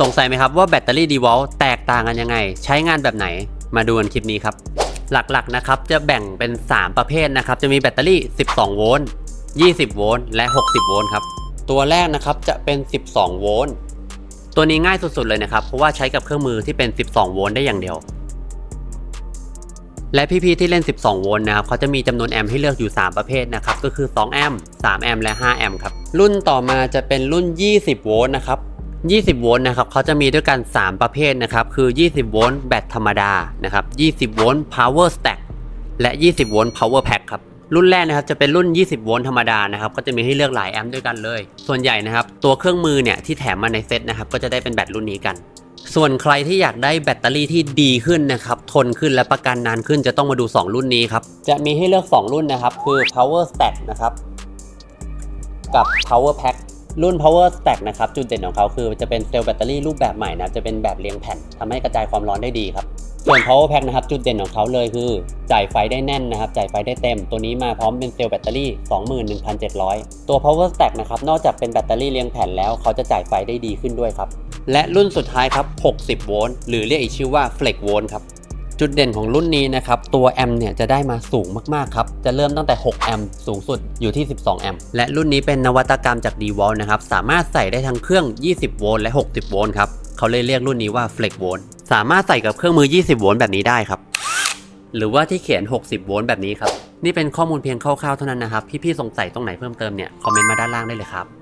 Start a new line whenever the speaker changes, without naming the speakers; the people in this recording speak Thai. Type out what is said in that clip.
สงสัยไหมครับว่าแบตเตอรี่ d e w a l t แตกต่างกันยังไง ใช้งานแบบไหนมาดูกันคลิปนี้ครับ หลักๆนะครับจะแบ่งเป็น 3 ประเภทนะครับ จะมีแบตเตอรี่ 12 โวลต์ 20 โวลต์ และ 60 โวลต์ครับ ตัวแรกนะครับจะเป็น 12 โวลต์ ตัวนี้ง่ายสุดๆเลยนะครับ เพราะว่าใช้กับเครื่องมือที่เป็น 12 โวลต์ได้อย่างเดียว และพี่ๆที่เล่น 12 โวลต์นะครับเขาจะมีจำนวนแอมป์ให้เลือกอยู่ 3 ประเภทนะครับ ก็คือ 2 แอมป์ 3 แอมป์ และ 5 แอมป์ครับ รุ่นต่อมาจะเป็นรุ่น 20 โวลต์นะครับ 20 โวลต์นะครับเขาจะมีด้วยกัน 3 ประเภทนะครับ คือ 20 โวลต์แบตธรรมดานะครับ 20 โวลต์ power stack และ 20 โวลต์ power pack ครับ รุ่นแรกนะครับจะเป็นรุ่น 20 โวลต์ธรรมดานะครับ ก็จะมีให้เลือกหลายแอมป์ด้วยกันเลย ส่วนใหญ่นะครับ ตัวเครื่องมือเนี่ยที่แถมมาในเซตนะครับ ก็จะได้เป็นแบตรุ่นนี้กัน ส่วนใครที่อยากได้แบตเตอรี่ที่ดีขึ้นนะครับ ทนขึ้นและประกันนานขึ้นจะต้องมาดู 2 รุ่นนี้ครับ จะมีให้เลือก 2 รุ่นนะครับ คือ power stack นะครับ กับ power pack รุ่น power stack นะครับ จุดเด่นของเขาคือจะเป็นเซลล์แบตเตอรี่รูปแบบใหม่นะจะเป็นแบบเรียงแผ่นทำให้กระจายความร้อนได้ดีครับส่วน power pack นะครับ จุดเด่นของเขาเลยคือ จ่ายไฟได้แน่นนะครับ จ่ายไฟได้เต็ม ตัวนี้มาพร้อมเป็นเซลล์แบตเตอรี่ 21,700 ตัว power stack นะครับ นอกจากเป็นแบตเตอรี่เรียงแผ่นแล้ว เขาจะจ่ายไฟได้ดีขึ้นด้วยครับ และรุ่นสุดท้ายครับ 60 โวลต์ หรือเรียกอีกชื่อว่า flex volt ครับ จุดเด่นของรุ่นนี้นะครับ ตัวแอมป์เนี่ยจะได้มาสูงมากๆครับ จะเริ่มตั้งแต่ 6 แอมป์สูงสุดอยู่ที่ 12 แอมป์และรุ่นนี้เป็นนวัตกรรมจาก d w a l t นะครับ สามารถใส่ได้ทั้งเครื่อง 20 โวลต์และ 60 โวลต์ครับ เขาเลยเรียกรุ่นนี้ว่า flex volt สามารถใส่กับเครื่องมือ 20 โวลต์แบบนี้ได้ครับ หรือว่าที่เขียน 60 โวลต์แบบนี้ครับ นี่เป็นข้อมูลเพียงคร่าวๆเท่านั้นนะครับ พี่ๆสงสัยตรงไหนเพิ่มเติมเนี่ย คอมเมนต์มาด้านล่างได้เลยครับ